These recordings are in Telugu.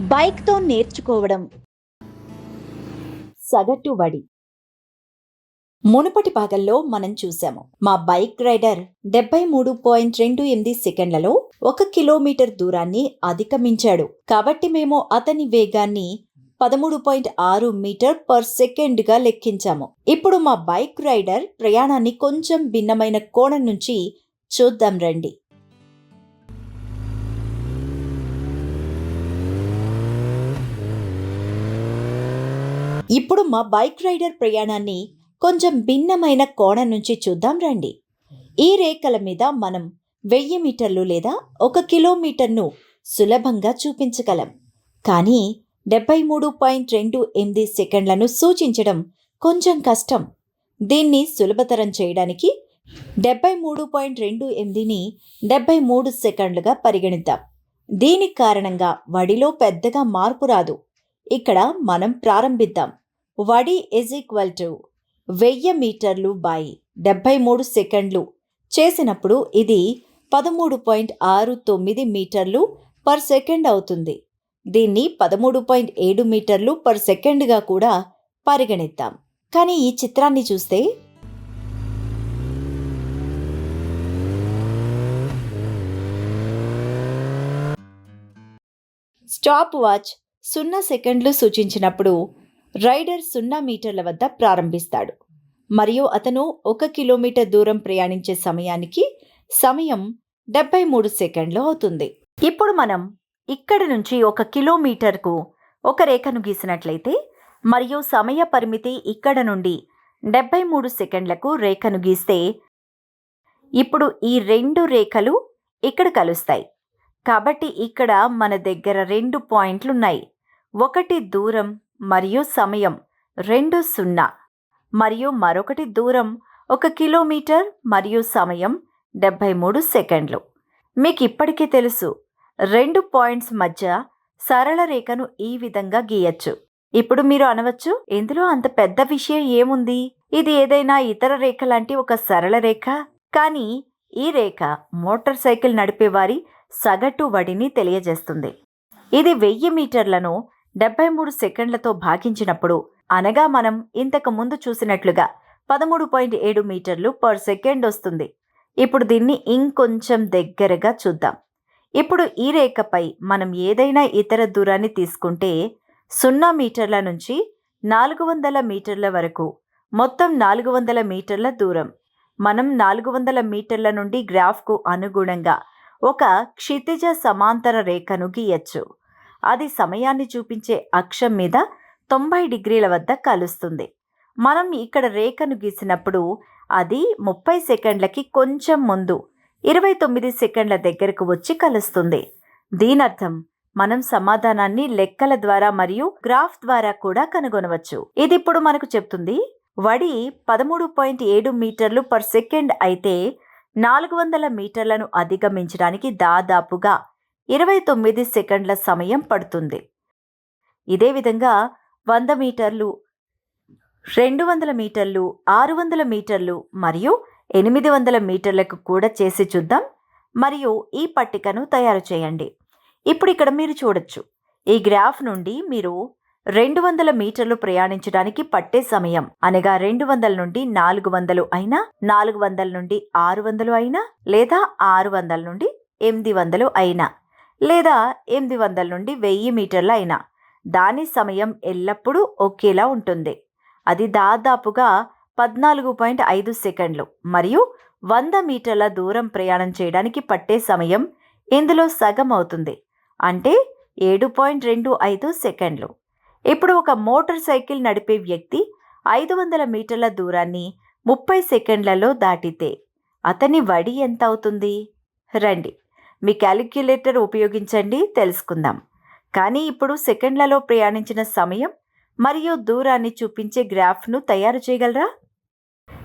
బైక్తో నేర్చుకోవడం. సగటు వడి. మునుపటి భాగంలో మనం చూసాము మా బైక్ రైడర్ డెబ్బై మూడు పాయింట్ రెండు ఎనిమిది సెకండ్లలో ఒక కిలోమీటర్ దూరాన్ని అధిగమించాడు. కాబట్టి మేము అతని వేగాన్ని పదమూడు పాయింట్ ఆరు మీటర్ పర్ సెకండ్గా లెక్కించాము. ఇప్పుడు మా బైక్ రైడర్ ప్రయాణాన్ని కొంచెం భిన్నమైన కోణం నుంచి చూద్దాం రండి. ఇప్పుడు మా బైక్ రైడర్ ప్రయాణాన్ని కొంచెం భిన్నమైన కోణం నుంచి చూద్దాం రండి. ఈ రేఖల మీద మనం వెయ్యి మీటర్లు లేదా ఒక కిలోమీటర్ను సులభంగా చూపించగలం. కానీ డెబ్బై మూడు పాయింట్ రెండు ఎనిమిది సెకండ్లను సూచించడం కొంచెం కష్టం. దీన్ని సులభతరం చేయడానికి డెబ్బై మూడు పాయింట్ రెండు ఎనిమిదిని డెబ్బై మూడు సెకండ్లుగా పరిగణిద్దాం. దీని కారణంగా వడిలో పెద్దగా మార్పు రాదు. ఇక్కడ మనం ప్రారంభిద్దాం. వడి ఇజ్ ఈక్వల్ టు వెయ్యి మీటర్లు బై డెబ్బై మూడు సెకండ్లు. చేసినప్పుడు ఇది పదమూడు పాయింట్ ఆరు తొమ్మిది మీటర్లు పర్ సెకండ్ అవుతుంది. దీన్ని పదమూడు పాయింట్ ఏడు మీటర్లు పర్ సెకండ్గా కూడా పరిగణిద్దాం. కానీ ఈ చిత్రాన్ని చూస్తే స్టాప్ వాచ్ సున్నా సెకండ్లు సూచించినప్పుడు రైడర్ సున్నా మీటర్ల వద్ద ప్రారంభిస్తాడు. మరియు అతను ఒక కిలోమీటర్ దూరం ప్రయాణించే సమయానికి సమయం డెబ్బై మూడు సెకండ్లు అవుతుంది. ఇప్పుడు మనం ఇక్కడి నుంచి ఒక కిలోమీటర్కు ఒక రేఖను గీసినట్లయితే మరియు సమయ పరిమితి ఇక్కడ నుండి డెబ్బై మూడు సెకండ్లకు రేఖను గీస్తే ఇప్పుడు ఈ రెండు రేఖలు ఇక్కడ కలుస్తాయి. కాబట్టి ఇక్కడ మన దగ్గర రెండు పాయింట్లున్నాయి. ఒకటి దూరం మరియు సమయం రెండు సున్నా. మరియు మరొకటి దూరం ఒక కిలోమీటర్ మరియు సమయం డెబ్భై మూడు సెకండ్లు. మీకు ఇప్పటికే తెలుసు రెండు పాయింట్స్ మధ్య సరళ రేఖను ఈ విధంగా గీయచ్చు. ఇప్పుడు మీరు అనవచ్చు ఇందులో అంత పెద్ద విషయం ఏముంది? ఇది ఏదైనా ఇతర రేఖ లాంటి ఒక సరళ రేఖ? కానీ ఈ రేఖ మోటార్ సైకిల్ నడిపేవారి సగటు వడిని తెలియజేస్తుంది. ఇది వెయ్యి మీటర్లను డెబ్బై మూడు సెకండ్లతో భాగించినప్పుడు అనగా మనం ఇంతకు ముందు చూసినట్లుగా పదమూడు పాయింట్ ఏడు మీటర్లు పర్ సెకండ్ వస్తుంది. ఇప్పుడు దీన్ని ఇంకొంచెం దగ్గరగా చూద్దాం. ఇప్పుడు ఈ రేఖపై మనం ఏదైనా ఇతర దూరాన్ని తీసుకుంటే సున్నా మీటర్ల నుంచి నాలుగు వందల మీటర్ల వరకు మొత్తం నాలుగు వందల మీటర్ల దూరం. మనం నాలుగు వందల మీటర్ల నుండి గ్రాఫ్కు అనుగుణంగా ఒక క్షితిజ సమాంతర రేఖను గీయచ్చు. అది సమయాన్ని చూపించే అక్షం మీద తొంభై డిగ్రీల వద్ద కలుస్తుంది. మనం ఇక్కడ రేఖను గీసినప్పుడు అది ముప్పై సెకండ్లకి కొంచెం ముందు ఇరవై తొమ్మిది సెకండ్ల దగ్గరకు వచ్చి కలుస్తుంది. దీనర్థం మనం సమాధానాన్ని లెక్కల ద్వారా మరియు గ్రాఫ్ ద్వారా కూడా కనుగొనవచ్చు. ఇది ఇప్పుడు మనకు చెప్తుంది వడి పదమూడు పాయింట్ ఏడు మీటర్లు పర్ సెకండ్ అయితే నాలుగు వందల మీటర్లను అధిగమించడానికి దాదాపుగా ఇరవై తొమ్మిది సెకండ్ల సమయం పడుతుంది. ఇదే విధంగా వంద మీటర్లు రెండు వందల మీటర్లు ఆరు వందల మీటర్లు మరియు ఎనిమిది వందల మీటర్లకు కూడా చేసి చూద్దాం. మరియు ఈ పట్టికను తయారు చేయండి. ఇప్పుడు ఇక్కడ మీరు చూడొచ్చు. ఈ గ్రాఫ్ నుండి మీరు రెండు వందల మీటర్లు ప్రయాణించడానికి పట్టే సమయం. అనగా రెండు వందల నుండి నాలుగు వందలు అయినా నాలుగు వందల నుండి ఆరు వందలు అయినా లేదా ఆరు వందల నుండి ఎనిమిది వందలు అయినా లేదా ఎనిమిది వందల నుండి వెయ్యి మీటర్లు అయినా. దాని సమయం ఎల్లప్పుడూ ఒకేలా ఉంటుంది. అది దాదాపుగా పద్నాలుగు పాయింట్ ఐదు సెకండ్లు. మరియు వంద మీటర్ల దూరం ప్రయాణం చేయడానికి పట్టే సమయం ఇందులో సగం అవుతుంది. అంటే ఏడు పాయింట్ రెండు ఐదు సెకండ్లు. ఇప్పుడు ఒక మోటార్ సైకిల్ నడిపే వ్యక్తి ఐదు వందల మీటర్ల దూరాన్ని ముప్పై సెకండ్లలో దాటితే అతని వడి ఎంత అవుతుంది? రండి మీ క్యాలిక్యులేటర్ ఉపయోగించండి తెలుసుకుందాం. కానీ ఇప్పుడు సెకండ్లలో ప్రయాణించిన సమయం మరియు దూరాన్ని చూపించే గ్రాఫ్ను తయారు చేయగలరా?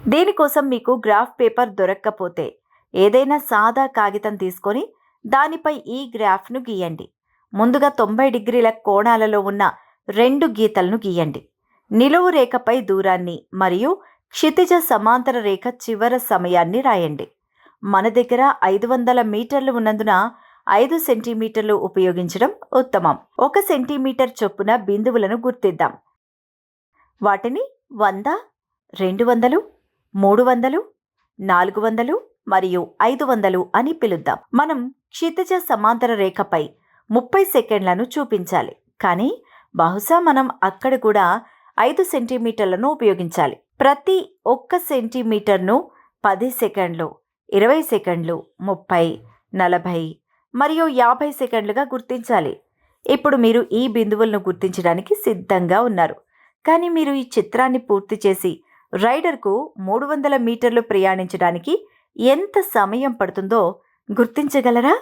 దీనికోసం మీకు గ్రాఫ్ పేపర్ దొరక్కపోతే ఏదైనా సాదా కాగితం తీసుకొని దానిపై ఈ గ్రాఫ్ను గీయండి. ముందుగా తొంభై డిగ్రీల కోణాలలో ఉన్న రెండు గీతలను గీయండి. నిలువు రేఖపై దూరాన్ని మరియు క్షితిజ సమాంతర రేఖ చివర సమయాన్ని రాయండి. మన దగ్గర ఐదు వందల మీటర్లు ఉన్నందున ఐదు సెంటీమీటర్లు ఉపయోగించడం ఉత్తమం. ఒక సెంటీమీటర్ చొప్పున బిందువులను గుర్తిద్దాం. వాటిని వంద రెండు వందలు మూడు వందలు నాలుగు వందలు మరియు ఐదు వందలు అని పిలుద్దాం. మనం క్షితిజ సమాంతర రేఖపై ముప్పై సెకండ్లను చూపించాలి. కానీ బహుశా మనం అక్కడ కూడా ఐదు సెంటీమీటర్లను ఉపయోగించాలి. ప్రతి ఒక్క సెంటీమీటర్ను పది సెకండ్లు ఇరవై సెకండ్లు ముప్పై నలభై మరియు యాభై సెకండ్లుగా గుర్తించాలి. ఇప్పుడు మీరు ఈ బిందువులను గుర్తించడానికి సిద్ధంగా ఉన్నారు. కానీ మీరు ఈ చిత్రాన్ని పూర్తి చేసి రైడర్కు మూడు వందల మీటర్లు ప్రయాణించడానికి ఎంత సమయం పడుతుందో గుర్తించగలరా?